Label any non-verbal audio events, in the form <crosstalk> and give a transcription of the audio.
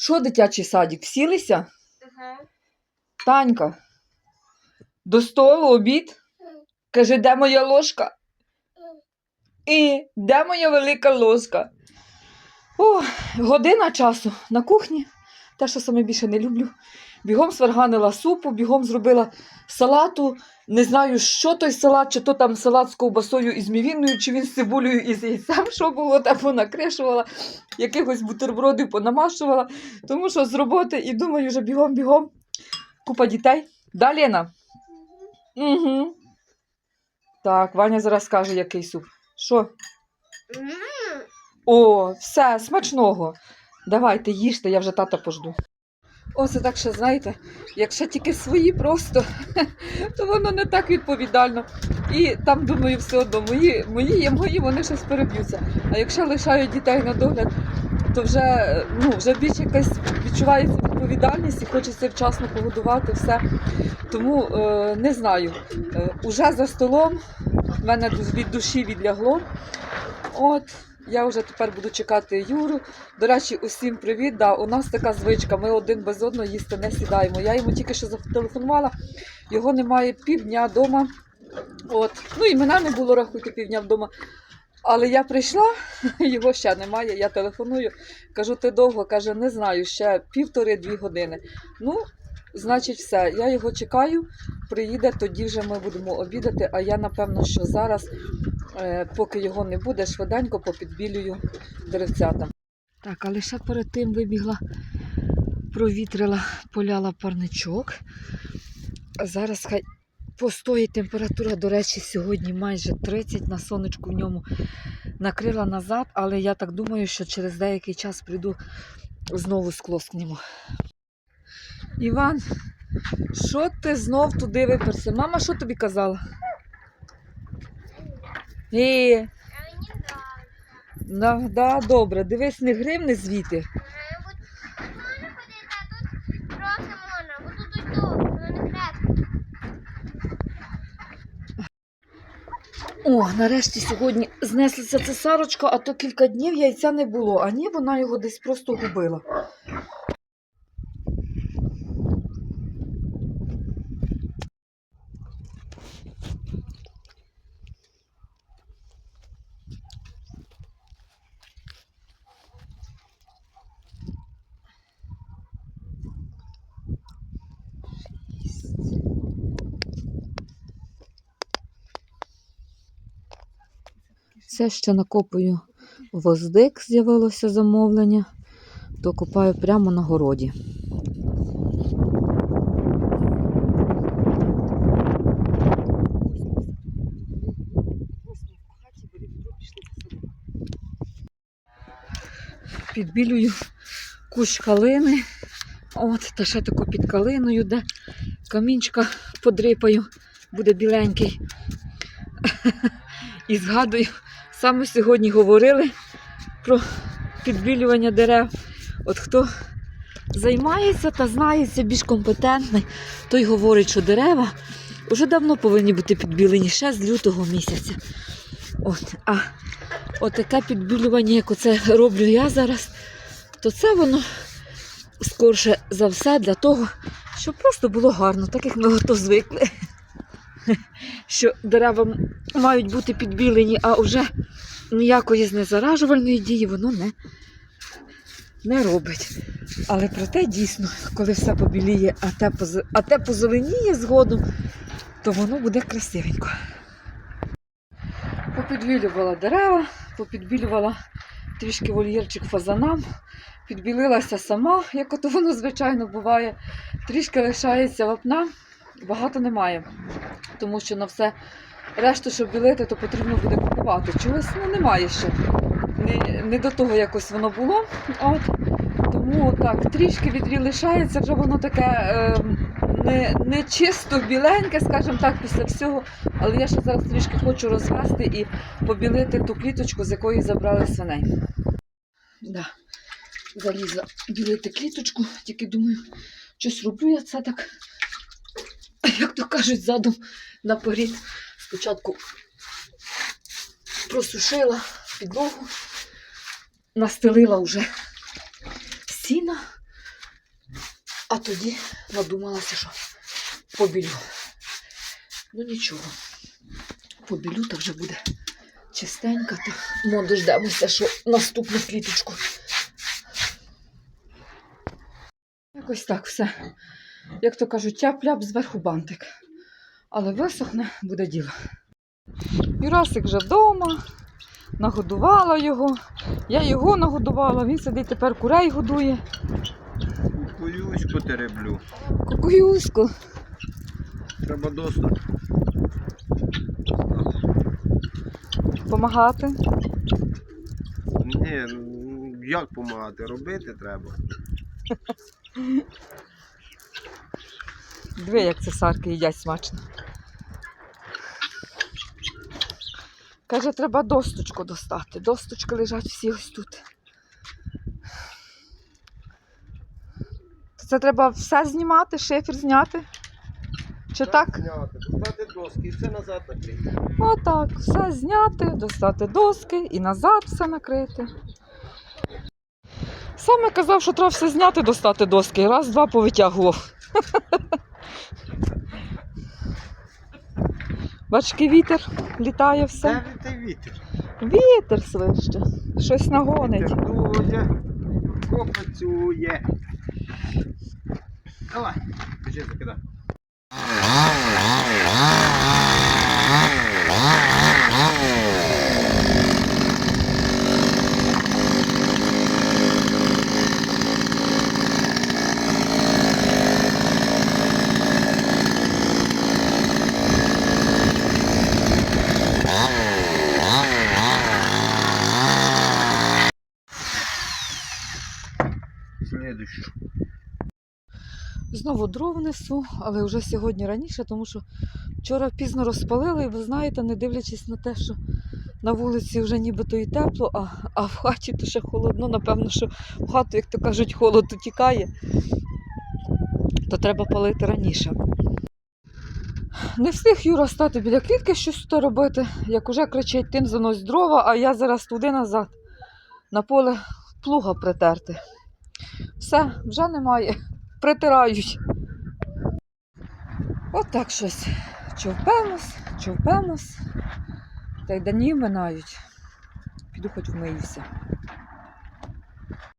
Що дитячий садик? Всілися? Угу. Танька, до столу обід? Каже, де моя ложка? І де моя велика ложка? О, година часу на кухні. Те, що саме більше не люблю. Бігом сварганила супу, бігом зробила салату. Не знаю, що той салат, чи то там салат з ковбасою і з мівіною, чи він з цибулею і з яйцем, що було, там понакришувала, якихось бутербродів понамашувала. Тому що з роботи і думаю, вже бігом-бігом. Купа дітей. Да, Лена? Угу. Так, Ваня зараз скаже, який суп. Що? О, все, смачного. Давайте, їжте, я вже тата пожду. О, це так ще, знаєте, якщо тільки свої просто, <laughs> то воно не так відповідально. І там, думаю, все одно мої, мої є мої, вони щось переб'ються. А якщо лишають дітей на догляд, то вже, ну, вже більш якась відчувається відповідальність і хочеться вчасно погодувати все. Тому е, не знаю. Е, уже за столом в мене від душі відлягло. От, я вже тепер буду чекати Юру. До речі, усім привіт. Да, у нас така звичка, ми один без одного їсти не сідаємо. Я йому тільки що зателефонувала, його немає півдня вдома. От. Ну і мене не було рахуйте півдня вдома. Але я прийшла, <laughs> його ще немає. Я телефоную, кажу, ти довго? каже, не знаю, ще півтори-дві години. Ну, значить, все. Я його чекаю, приїде, тоді вже ми будемо обідати. А я напевно, що зараз поки його не буде, швиденько попідбілюю деревцята. Так, але ще перед тим вибігла, провітрила, поляла парничок. Зараз хай постоїть температура, до речі, сьогодні майже 30 на сонечку в ньому накрила назад, але я так думаю, що через деякий час прийду знову скло скнемо. Іван, що ти знов туди виперся? Мама що тобі казала? Е, а мені Да, да. добре, дивись, не гримни звідти. Крепко. О, нарешті сьогодні знеслася цесарочка, а то кілька днів яйця не було, а ні, вона його десь просто губила. Все ще накопую воздик, з'явилося замовлення, то копаю прямо на городі. Підбілюю кущ калини. От, та ще таку під калиною, де камінчика подрипаю, буде біленький. <laughs> І згадую, саме сьогодні говорили про підбілювання дерев. От хто займається та знається більш компетентний, той говорить, що дерева вже давно повинні бути підбілені ще з лютого місяця. От, а таке підбілювання, як оце роблю я зараз, то це воно скорше за все для того, щоб просто було гарно, так як ми ото звикли <laughs> що дерева мають бути підбілені, а вже ніякої знезаражувальної дії воно не, не робить. Але проте дійсно, коли все побіліє, а те, поз- а те позеленіє згодом, то воно буде красивенько. Попідбілювала дерева, попідбілювала трішки вольєрчик фазанам, підбілилася сама, як ото воно звичайно буває. Трішки лишається вапна, багато немає тому що на все решту, щоб білити, то потрібно буде купувати. Чогось ну, немає ще. Не, не до того якось воно було. От. Тому так, трішки відрі лишається, вже воно таке е, не, не чисто біленьке, скажімо так, після всього. Але я ще зараз трішки хочу розвести і побілити ту кліточку, з якої забрали свиней. Да. Залізла білити кліточку, тільки думаю, щось роблю я це так як то кажуть, задом наперед. Спочатку просушила підлогу, настелила вже сіна, А тоді надумалася, що побілю. Ну нічого. Побілю, то вже буде чистенька, то мо дождемося, що наступну квіточку. Якось так все. Як то кажуть, тяп-ляп зверху бантик. Але висохне буде діло. Юрасик вже вдома, нагодувала його. Я його нагодувала, він сидить тепер курей годує. Боюсь потереблю. Кукуюську. Треба доступ. Помагати. Ні, ну, як допомагати? Робити треба. Диви, як це сарки їдять смачно. Каже, треба досточку достати. Досточки лежать всі ось тут. Це треба все знімати, шифер зняти. Чи так? Зняти, достати доски і все назад накрити. Отак, все зняти, достати доски і назад все накрити. Саме казав, що треба все зняти, достати доски. Раз, два повитягував. <laughs> Бачки, вітер літає все. Де ви вітер? Вітер свище. Щось нагонить. Вітер дує, копацює. Давай, біжи, закидай. Знову дров несу, але вже сьогодні раніше, тому що вчора пізно розпалили, і ви знаєте, не дивлячись на те, що на вулиці вже нібито і тепло, а, а в хаті то ще холодно. Напевно, що в хату, як то кажуть, холод утікає, то треба палити раніше. Не встиг Юра стати біля клітки щось тут робити, як уже кричить, тим занось дрова, а я зараз туди назад на поле плуга притерти. Все, вже немає притирають. Отак щось. Човпемось, човпемось, та й дані минають. Піду хоч вмиюся.